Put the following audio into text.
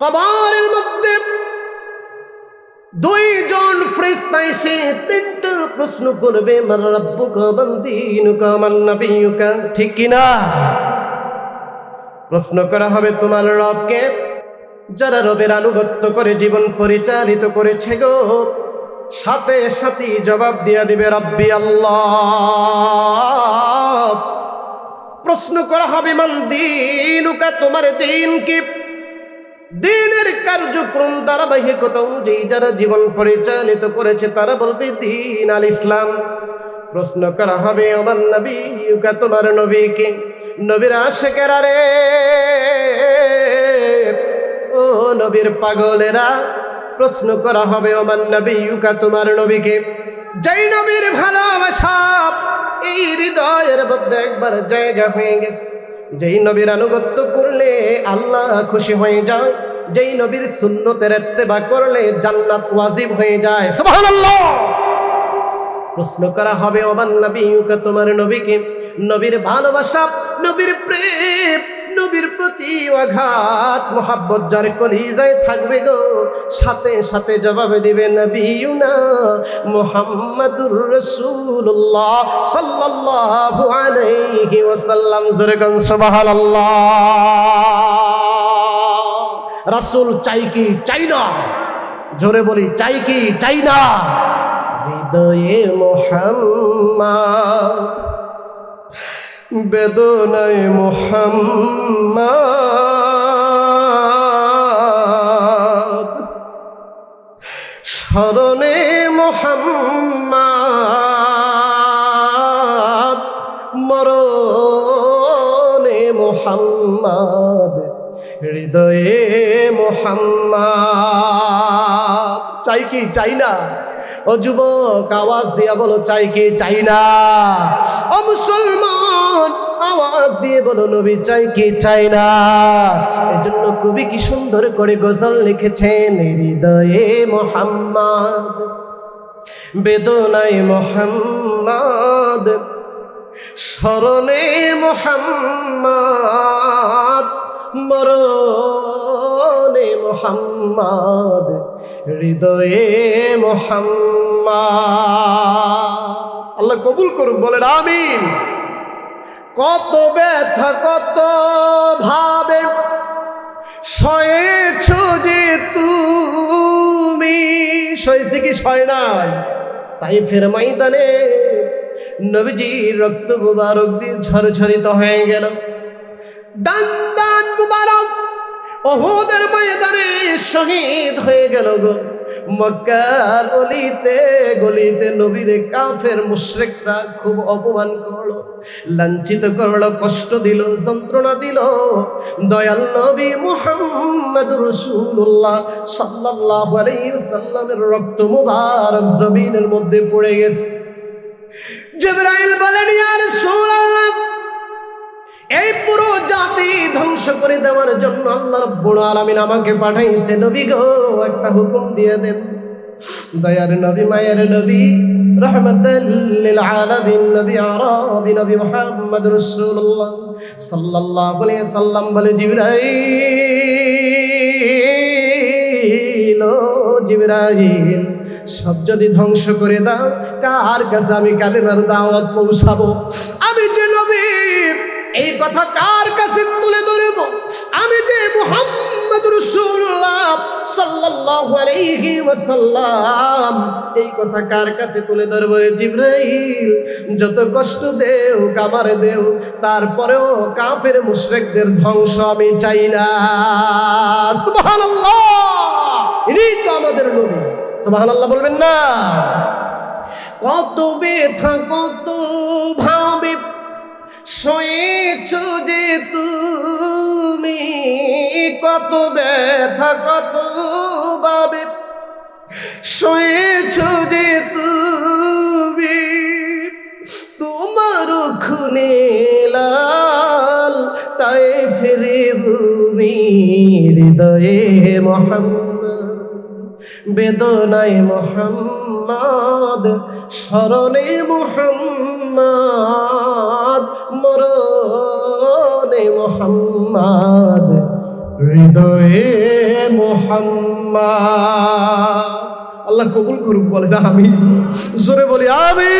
কবরের মধ্যে দুইজন ফ্রিস্তা এসে তিনটা প্রশ্ন করবে, মার রব্বুকা বান্দিনুকা মান ঠিক কিনা প্রশ্ন করা হবে, তোমার রবকে? যারা রবের আনুগত্য করে, জীবন পরিচালিত করেছে গো, সাথে সাথে জবাব দিয়া দিবে, রব্বি আল্লাহ। প্রশ্ন করা হবে মান দিনুকা তোমার দিন কি? দিনের কার্যক্রম ধারাবাহিকতা অনুযায়ী যারা জীবন পরিচালিত করেছে, তারা বলবে, দিন আল ইসলাম। প্রশ্ন করা হবে আমার নবী, ইউকা তোমার নবীকে, নবীর আশেকেরা রে। ও নবীর পাগলেরা, প্রশ্ন করা হবে আমার নবী, ইউকা তোমার নবীকে? যেই নবীর ভালোবাসা এই হৃদয়ের মধ্যে একবার জায়গা হয়ে গেছে। যেই নবীর আনুগত্য করলে আল্লাহ খুশি হয়ে যায়। যেই নবীর সুন্নতের এত্তেবা করলে জান্নাত ওয়াজিব হয়ে যায়। সুবহানাল্লাহ! প্রশ্ন করা হবে, ওমান নবী ইউকা তোমার নবীকে? নবীর ভালোবাসা, নবীর প্রেম, নবীর প্রতি আঘাত, মোহাব্বত যার কলিজায় থাকবে গো, সাথে সাথে জবাব দিবে নবীনা মুহাম্মাদুর রাসূলুল্লাহ সাল্লাল্লাহু আলাইহি ওয়াসাল্লাম। জোরেগন সুবহানাল্লাহ! রাসূল চাই কি, চাই না? জোরে বলি, চাই কি, চাই না? হৃদয়ে মোহাম্মদ, বেদনায় মোহাম্মদ, স্মরণে মোহাম্মদ, মরণে মোহাম্মদ। হৃদয়ে মোহাম্মদ। চাই কি, চাই না? ও যুবক, আওয়াজ দিয়া বলো, চাই কি, চাই না? ও মুসলমান, আওয়াজ দিয়ে বলো, নবী, চাই কি, চাই না? এজন্য কবি কি সুন্দর করে গজল লিখেছেন, হৃদয়ে মোহাম্মদ। বেদনায় মোহাম্মদ, স্মরণে মোহাম্মদ। মরণে মোহাম্মদ, হৃদয়ে মোহাম্মদ। আল্লাহ কবুল করুক বলেন আমিন। কত ব্যথা, কত ভাবে সয়েছ যে তুমি। সয়েছে কি, সয় নাই? তাই ফের ময়দানে নবীজির রক্ত মুবারক দিয়ে ঝরঝরিত হয়ে গেল। মুবারক ওহুদের ময়দানে শহীদ হয়ে গেল গো। মক্কার গলিতে গলিতে নবীর কাফের মুশরিকরা খুব অপমান করল, লাঞ্ছিত করল, কষ্ট দিল, যন্ত্রণা দিল। দয়াল নবী মুহাম্মদ রাসূলুল্লাহ সাল্লাল্লাহু আলাইহি সাল্লামের রক্ত মুবারক জমিনের মধ্যে পড়ে গেছে। জিবরাইল বলেন, ইয়া রাসূলুল্লাহ এই পুরো জাতি ধ্বংস করে দেওয়ার জন্য আল্লাহ রব্বুল আলামিন আমাকে পাঠাইছে, নবী গো, একটা হুকুম দিয়ে দেন। দয়ার নবী, মায়ের নবী সাল্লাম বলে সব যদি ধ্বংস করে দাও, কার কাছে আমি কালেমার দাওয়াত পৌঁছাবো? আমি যে নবী এই কথা কার কাছে তুলে ধরব? আমি যে মুহাম্মদ রাসূলুল্লাহ সাল্লাল্লাহু আলাইহি ওয়াসাল্লাম, এই কথা কার কাছে তুলে ধরব জিবরাইল? যত কষ্ট দেও, কামারে দেও, তারপরেও কাফের মুশরিকদের ধ্বংস আমি চাই না। সুবহানাল্লাহ! ইনি তো আমাদের নবী। সুবহানাল্লাহ বলবেন না। কত ব্যথা, কত তুমি কত ব্যথা, কত ভাবে শুয়েছ যে তুমি। তোমার খুনে লাল তাই ফিরে ভূমি হৃদয়ে মোহাম্মদ বেদনায় মোহাম্মদ, স্মরণে মোহাম্মদ, মরণে মোহাম্মদ, হৃদয়ে মোহাম্মদ। আল্লাহ কবুল করুক, বলে না আমি জোরে বলি আমি